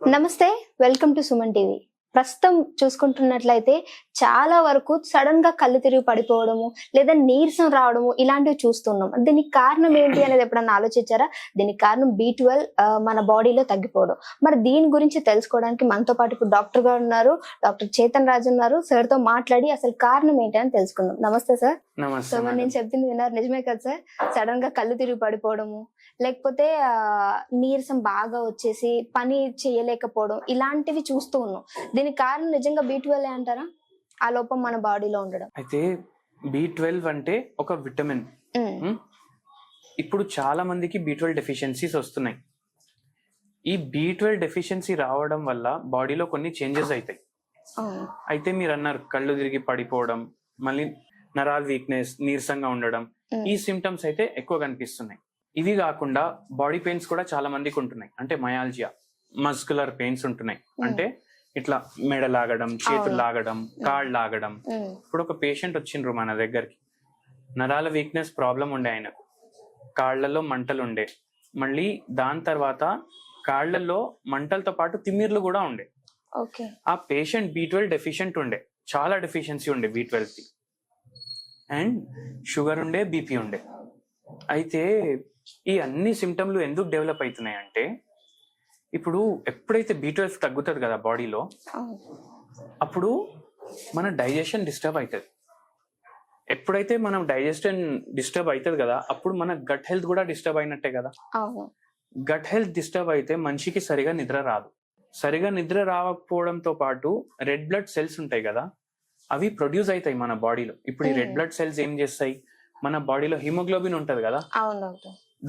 నమస్తే welcome to Suman TV. ప్రస్తుతం చూసుకుంటున్నట్లయితే చాలా వరకు సడన్గా కళ్ళు తిరిగి పడిపోవడము లేదా నీరసం రావడము ఇలాంటివి చూస్తున్నాం. దీనికి కారణం ఏంటి అనేది ఎప్పుడన్నా ఆలోచించారా? దీనికి కారణం బి మన బాడీలో తగ్గిపోవడం. మరి దీని గురించి తెలుసుకోవడానికి మనతో పాటు ఇప్పుడు డాక్టర్ గారు ఉన్నారు డాక్టర్ చేతన్ రాజు ఉన్నారు. సార్తో మాట్లాడి అసలు కారణం ఏంటి అని తెలుసుకుందాం. నమస్తే సార్. సో మరి నేను. చెప్పింది విన్నారు. నిజమే కదా సార్? సడన్గా కళ్ళు తిరిగి పడిపోవడము లేకపోతే నీరసం బాగా వచ్చేసి పని చేయలేకపోవడం ఇలాంటివి చూస్తూ ఉన్నాం. దీనికి కారణం నిజంగా బీ ట్వెల్వ్ అంటారా? ఆ లోపం మన బాడీలో ఉండడం. అయితే బి ట్వెల్వ్ అంటే ఒక విటమిన్ ఇప్పుడు చాలా మందికి బి ట్వెల్వ్ డెఫిషియన్సీస్ వస్తున్నాయి. ఈ బి ట్వెల్వ్ డెఫిషియన్సీ రావడం వల్ల బాడీలో కొన్ని చేంజెస్ అవుతాయి అయితే మీరు అన్నారు కళ్ళు తిరిగి పడిపోవడం మళ్ళీ నరాల్ వీక్నెస్ నీరసంగా ఉండడం ఈ సిమ్టమ్స్ అయితే ఎక్కువ కనిపిస్తున్నాయి. ఇవి కాకుండా బాడీ పెయిన్స్ కూడా చాలా మందికి ఉంటున్నాయి. అంటే మయాల్జియా మస్కులర్ పెయిన్స్ ఉంటున్నాయి. అంటే ఇట్లా మెడ లాగడం చేతులు. లాగడం కాళ్ళు లాగడం. ఇప్పుడు ఒక పేషెంట్ వచ్చిండ్రు మన దగ్గరికి. నరాల వీక్నెస్ ప్రాబ్లం ఉండే ఆయనకు. కాళ్ళల్లో మంటలు ఉండే. మళ్ళీ దాని తర్వాత కాళ్ళల్లో మంటలతో పాటు తిమ్మిర్లు కూడా ఉండే. ఆ పేషెంట్ బి ట్వెల్వ్ డెఫిషియెంట్ ఉండే. చాలా డెఫిషియన్సీ ఉండే బి ట్వెల్వ్కి అండ్ షుగర్ ఉండే బీపీ ఉండే. అయితే ఈ అన్ని సిమ్టమ్లు ఎందుకు డెవలప్ అవుతున్నాయి అంటే ఇప్పుడు ఎప్పుడైతే బీ ట్వెల్వ్ తగ్గుతుంది కదా బాడీలో అప్పుడు మన డైజెషన్ డిస్టర్బ్ అవుతుంది ఎప్పుడైతే మనం డైజెషన్ డిస్టర్బ్ అవుతుంది కదా అప్పుడు మన గట్ హెల్త్ కూడా డిస్టర్బ్ అయినట్టే కదా. గట్ హెల్త్ డిస్టర్బ్ అయితే మనిషికి సరిగా నిద్ర రాదు. సరిగా నిద్ర రాకపోవడంతో పాటు రెడ్ బ్లడ్ సెల్స్ ఉంటాయి కదా అవి ప్రొడ్యూస్ అవుతాయి మన బాడీలో ఇప్పుడు ఈ రెడ్. బ్లడ్ సెల్స్ ఏం చేస్తాయి? మన బాడీలో హిమోగ్లోబిన్ ఉంటది కదా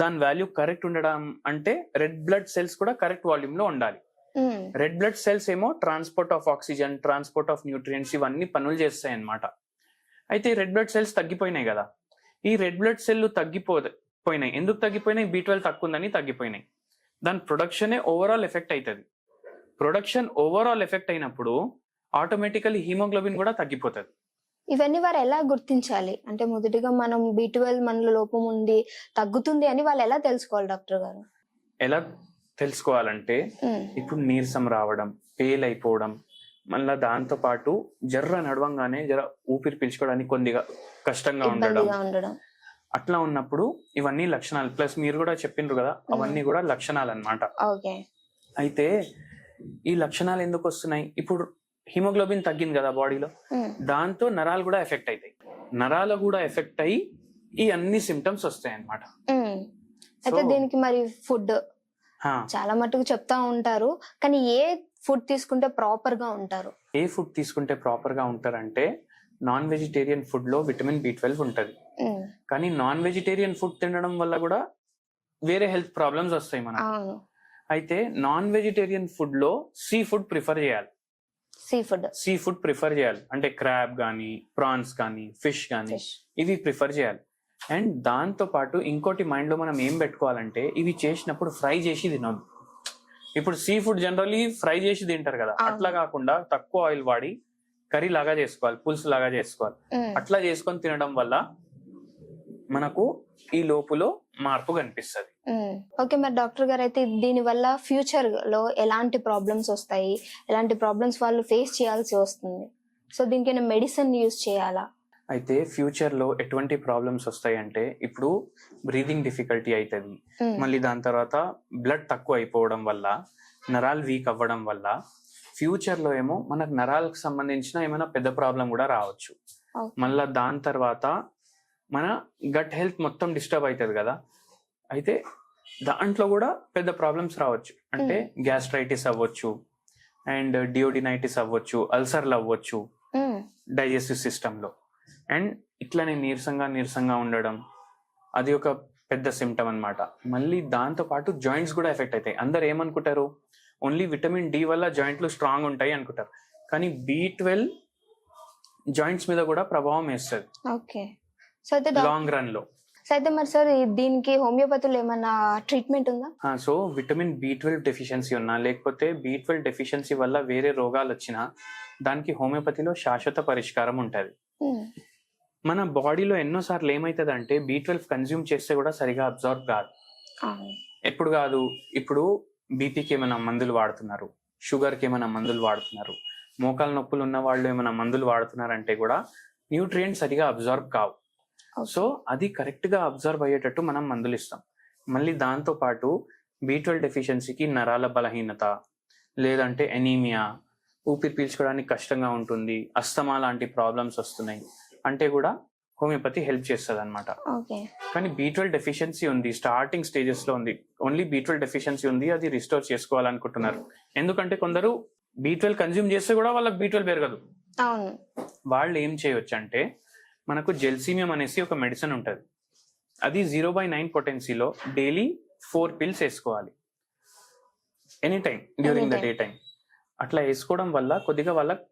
దాని వాల్యూ కరెక్ట్ ఉండడం అంటే రెడ్ బ్లడ్ సెల్స్ కూడా కరెక్ట్ వాల్యూమ్లో ఉండాలి. రెడ్ బ్లడ్ సెల్స్ ఏమో transport of oxygen transport of nutrients ఇవన్నీ పనులు చేస్తాయి అన్నమాట అయితే రెడ్ బ్లడ్ సెల్స్ తగ్గిపోయినాయి కదా. ఈ రెడ్ బ్లడ్ సెల్ తగ్గిపో పోయినాయి ఎందుకు తగ్గిపోయినాయి? బీ ట్వెల్వ్ తక్కువ ఉందని తగ్గిపోయినాయి. దాని ప్రొడక్షనే ఓవరాల్ ఎఫెక్ట్ అవుతుంది ప్రొడక్షన్ ఓవరాల్ ఎఫెక్ట్ అయినప్పుడు ఆటోమేటికలీ హీమోగ్లోబిన్ కూడా తగ్గిపోతుంది. ఇవన్నీ వారు ఎలా గుర్తించాలి? అంటే మొదటిగా మనం బి ట్వెల్వ్ మనలో లోపం ఉంది తగ్గుతుంది అని వాళ్ళు ఎలా తెలుసుకోవాలి డాక్టర్ గారు? ఎలా తెలుసుకోవాలంటే ఇప్పుడు నీరసం రావడం పేల్ అయిపోవడం మళ్ళా దాంతో పాటు జర్ర నడవంగానే జర ఊపిరి పీల్చుకోవడానికి కొద్దిగా కష్టంగా ఉండడం. అట్లా ఉన్నప్పుడు ఇవన్నీ లక్షణాలు ప్లస్ మీరు కూడా చెప్పిండ్రు కదా అవన్నీ కూడా లక్షణాలు అన్నమాట ఓకే. అయితే ఈ లక్షణాలు ఎందుకు వస్తున్నాయి? ఇప్పుడు హిమోగ్లోబిన్ తగ్గింది కదా బాడీలో. దాంతో నరాలు కూడా ఎఫెక్ట్ అవుతాయి నరాలు కూడా ఎఫెక్ట్ అయ్యి ఈ అన్ని సిమ్టమ్స్ వస్తాయి అన్నమాట ఉమ్. అయితే దీనికి మరి ఫుడ్ చాలా మటుకు చెప్తా ఉంటారు. కానీ ఏ ఫుడ్ తీసుకుంటే ప్రాపర్గా ఉంటారు? ఏ ఫుడ్ తీసుకుంటే ప్రాపర్గా ఉంటారంటే నాన్ వెజిటేరియన్ ఫుడ్లో విటమిన్ బి ట్వెల్వ్ ఉంటుంది. కానీ నాన్ వెజిటేరియన్ ఫుడ్ తినడం వల్ల కూడా వేరే హెల్త్ ప్రాబ్లమ్స్ వస్తాయి మనకు. అయితే నాన్ వెజిటేరియన్ ఫుడ్లో సీ ఫుడ్ ప్రిఫర్ చేయాలి. Sea food. Sea food prefer చేయాలి. అంటే క్రాబ్ కానీ ప్రాన్స్ కానీ ఫిష్ కానీ ఇవి ప్రిఫర్ చేయాలి. అండ్ దాంతో పాటు ఇంకోటి మైండ్లో మనం ఏం పెట్టుకోవాలంటే ఇవి చేసినప్పుడు ఫ్రై చేసి తినొద్దు. ఇప్పుడు సీ ఫుడ్ జనరల్లీ ఫ్రై చేసి తింటారు కదా. అట్లా కాకుండా తక్కువ ఆయిల్ వాడి కర్రీ లాగా చేసుకోవాలి పులుసు లాగా చేసుకోవాలి. అట్లా చేసుకొని తినడం వల్ల మనకు ఈ లోపులో మార్పు కనిపిస్తుంది. ఓకే మరి డాక్టర్ గారు అయితే దీని వల్ల ఫ్యూచర్లో ఎలాంటి ప్రాబ్లమ్స్ వస్తాయి? ఎలాంటి ప్రాబ్లమ్స్ వాళ్ళు ఫేస్ చేయాల్సి వస్తుంది? సో దీనికైనా మెడిసిన్ యూస్ చేయాలా? అయితే ఫ్యూచర్లో ఎటువంటి ప్రాబ్లమ్స్ వస్తాయి అంటే ఇప్పుడు బ్రీదింగ్ డిఫికల్టీ అవుతుంది మళ్ళీ దాని తర్వాత బ్లడ్ తక్కువ అయిపోవడం వల్ల నరాలు వీక్ అవ్వడం వల్ల ఫ్యూచర్లో ఏమో మనకు నరాలకు సంబంధించిన ఏమైనా పెద్ద ప్రాబ్లం కూడా రావచ్చు. మళ్ళా దాని తర్వాత మన గట్ హెల్త్ మొత్తం డిస్టర్బ్ అవుతుంది కదా. అయితే దాంట్లో కూడా పెద్ద ప్రాబ్లమ్స్ రావచ్చు. అంటే గ్యాస్ట్రైటిస్ అవ్వచ్చు అండ్ డియోడినైటిస్ అవ్వచ్చు అల్సర్లు అవ్వచ్చు డైజెస్టివ్ సిస్టంలో అండ్ ఇట్లనే నీరసంగా నీరసంగా ఉండడం అది ఒక పెద్ద సిమ్టమ్ అన్నమాట. మళ్ళీ దాంతో పాటు జాయింట్స్ కూడా ఎఫెక్ట్ అవుతాయి అందరు ఏమనుకుంటారు? ఓన్లీ విటమిన్ డి వల్ల జాయింట్లు స్ట్రాంగ్ ఉంటాయి అనుకుంటారు. కానీ బి ట్వెల్వ్ జాయింట్స్ మీద కూడా ప్రభావం వేస్తుంది. ఓకే. సో అయితే లాంగ్ రన్లో. సో అయితే మరి సార్ దీనికి హోమియోపతిలో ఏమన్నా ట్రీట్మెంట్ ఉందా? So vitamin B twelve deficiency ఉన్నా లేకపోతే బి ట్వెల్వ్ డెఫిషియన్సీ వల్ల వేరే రోగాలు వచ్చినా దానికి హోమియోపతిలో శాశ్వత పరిష్కారం ఉంటుంది. ఉమ్, మన బాడీలో ఎన్నోసార్లు ఏమవుతుంది అంటే బి ట్వెల్వ్ కన్జ్యూమ్ చేస్తే కూడా సరిగా అబ్జర్వ్ కాదు. ఎప్పుడు కాదు ఇప్పుడు బీపీకి ఏమైనా మందులు వాడుతున్నారు షుగర్కి ఏమైనా మందులు వాడుతున్నారు మోకాల నొప్పులు ఉన్న వాళ్ళు ఏమైనా మందులు వాడుతున్నారంటే కూడా న్యూట్రియంట్స్ సరిగా అబ్జర్వ్ కావు. సో అది కరెక్ట్గా అబ్జర్వ్ అయ్యేటట్టు మనం మందులు ఇస్తాం. మళ్ళీ దాంతో పాటు బీ ట్వెల్వ్ డెఫిషియన్సీకి నరాల బలహీనత లేదంటే ఎనీమియా ఊపిరి పీల్చుకోవడానికి కష్టంగా ఉంటుంది అస్తమా లాంటి ప్రాబ్లమ్స్ వస్తున్నాయి అంటే కూడా హోమియోపతి హెల్ప్ చేస్తుంది అనమాట కానీ బీ ట్వెల్వ్ డెఫిషియన్సీ ఉంది స్టార్టింగ్ స్టేజెస్లో ఉంది. ఓన్లీ బీ ట్వెల్వ్ డెఫిషియన్సీ ఉంది అది రిస్టోర్ చేసుకోవాలనుకుంటున్నారు. ఎందుకంటే కొందరు బీ ట్వెల్వ్ కన్జ్యూమ్ చేస్తే కూడా వాళ్ళకి బీ ట్వెల్వ్ పెరగదు. వాళ్ళు ఏం చేయొచ్చు అంటే మనకు జెల్సీమియం అనేసి ఒక మెడిసిన్ ఉంటుంది. అది జీరో బై నైన్ పొటెన్సీలో డైలీ ఫోర్ పిల్స్ వేసుకోవాలి. Any time during the. Day time అట్లా వేసుకోవడం వల్ల కొద్దిగా వాళ్ళకి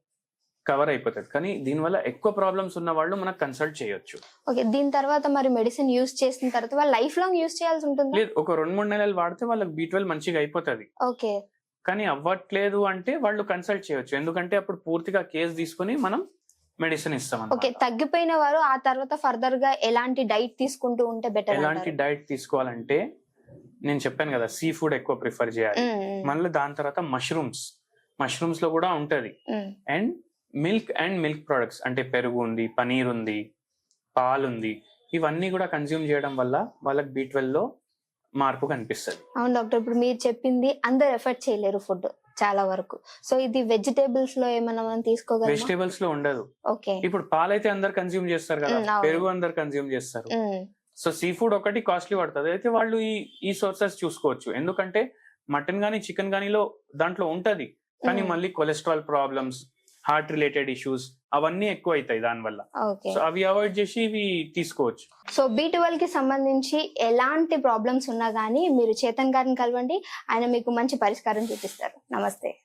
కవర్ అయిపోతుంది. కానీ దీనివల్ల ఎక్కువ ప్రాబ్లమ్స్ ఉన్న వాళ్ళు మనకు కన్సల్ట్ చేయొచ్చు. ఓకే దీని తర్వాత మరి మెడిసిన్ యూస్ చేసిన తర్వాత వాళ్ళు లైఫ్ లాంగ్ యూస్ చేయాల్సి ఉంటుంది? లేదు ఒక రెండు మూడు నెలలు వాడితే వాళ్ళకి బీ ట్వెల్వ్ మంచిగా అయిపోతుంది. ఓకే కానీ అవ్వట్లేదు అంటే వాళ్ళు కన్సల్ట్ చేయొచ్చు. ఎందుకంటే అప్పుడు పూర్తిగా కేసు తీసుకుని మనం మెడిసిన్ ఇస్తాం ఓకే. తగ్గిపోయిన వారు ఆ తర్వాత ఫర్దర్గా ఎలాంటి డైట్ తీసుకుంటూ ఉంటే బెటర్ ఎలాంటి డైట్ తీసుకోవాలంటే నేను చెప్పాను కదా సీ ఫుడ్ ఎక్కువ ప్రిఫర్ చేయాలి. మళ్ళీ దాని తర్వాత మష్రూమ్స్. మష్రూమ్స్లో కూడా ఉంటది. And milk and milk products. అంటే పెరుగు ఉంది పనీర్ ఉంది పాలు ఉంది. ఇవన్నీ కూడా కన్జ్యూమ్ చేయడం వల్ల వాళ్ళకి బీ ట్వెల్వ్లో మార్పు కనిపిస్తుంది. అవును డాక్టర్ ఇప్పుడు మీరు చెప్పింది అందరు ఎఫర్ట్ చేయలేరు ఫుడ్. చాలా వరకు. సో ఇది వెజిటేబుల్స్లో ఏమైనా మనం తీసుకోగలమా? వెజిటేబుల్స్లో ఉండదు. ఓకే. ఇప్పుడు పాలైతే అందరు కన్జ్యూమ్ చేస్తారు కదా. పెరుగు అందరు కన్జ్యూమ్ చేస్తారు. సో సీ ఫుడ్ ఒకటి కాస్ట్లీ పడుతుంది. అయితే వాళ్ళు ఈ ఈ సోర్సెస్ చూసుకోవచ్చు. ఎందుకంటే మటన్ గానీ చికెన్ గానీలో దాంట్లో ఉంటది. కానీ మళ్ళీ cholesterol problems heart related issues అవన్నీ ఎక్కువ అవుతాయి దానివల్ల సో అవి అవాయిడ్ చేసి ఇవి తీసుకోవచ్చు. సో బీ కి సంబంధించి ఎలాంటి ప్రాబ్లమ్స్ ఉన్నా గానీ మీరు చేతన్ గారిని కలవండి. ఆయన మీకు మంచి పరిష్కారం చూపిస్తారు. నమస్తే.